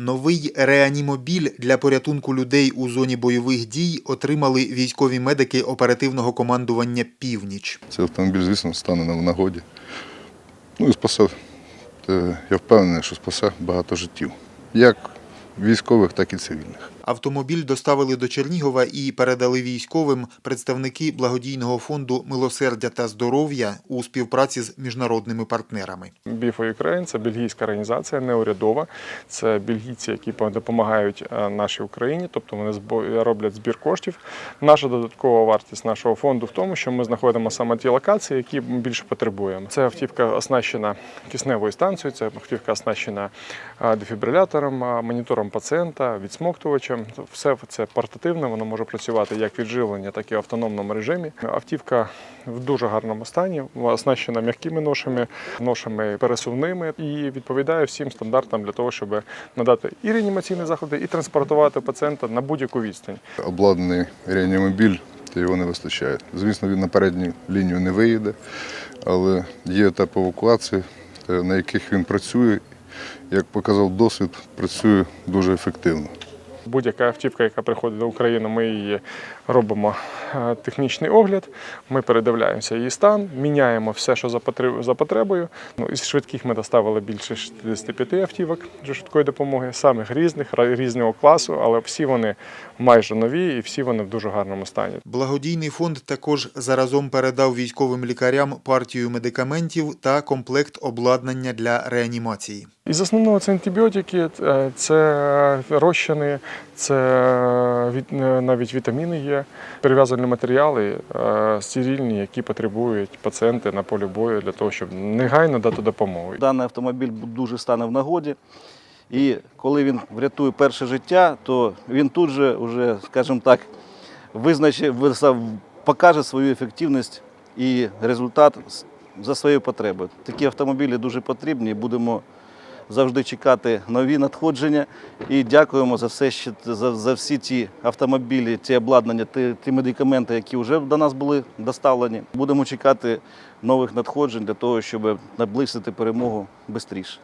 Новий реанімобіль для порятунку людей у зоні бойових дій отримали військові медики оперативного командування Північ. Цей автомобіль, звісно, стане нам нагоді. Ну і спасе, е, я впевнений, що спасе багато життів. Як військових, так і цивільних. Автомобіль доставили до Чернігова і передали військовим представники благодійного фонду Милосердя та здоров'я у співпраці з міжнародними партнерами. Біфо Ukraine – це бельгійська організація, неурядова. Це бельгійці, які допомагають е, нашій Україні, тобто вони роблять збір коштів. Наша додаткова вартість нашого фонду в тому, що ми знаходимо саме ті локації, які більше потребуємо. Це автівка оснащена кисневою станцією, це автівка оснащена е, дефібрилятором, е, монітором пацієнта, відсмоктувачем. Все це портативне, воно може працювати як від живлення, так і в автономному режимі. Автівка в дуже гарному стані, оснащена м'якими ношами, ношами пересувними і відповідає всім стандартам для того, щоб надати і реанімаційні заходи, і транспортувати пацієнта на будь-яку відстань. Обладнаний реанімобіль, його не вистачає. Звісно, він на передню лінію не виїде, але є етап евакуації, на яких він працює. Як показав досвід, працює дуже ефективно. Будь-яка автівка, яка приходить до України, ми її робимо е, технічний огляд. Ми передивляємося її стан, міняємо все, що за потреб- за потребою. Ну, із швидких ми доставили більше 65 автівок швидкої допомоги, самих різних, різного класу, але всі вони майже нові і всі вони в дуже гарному стані. Благодійний фонд також заразом передав військовим лікарям партію медикаментів та комплект обладнання для реанімації. Із основного це антибіотики, е, це розчини, це е, навіть вітаміни є, перев'язані матеріали е, стерильні, які потребують пацієнти на полі бою для того, щоб негайно дати допомогу. Даний автомобіль дуже стане в нагоді. І коли він врятує перше життя, то він тут же, уже, скажімо так, визначить, покаже свою ефективність і результат за своєю потребою. Такі автомобілі дуже потрібні. Будемо завжди чекати нові надходження. І дякуємо за все, що за, за всі ті автомобілі, ті обладнання, ті, ті медикаменти, які вже до нас були доставлені. Будемо чекати нових надходжень для того, щоб наблизити перемогу швидше.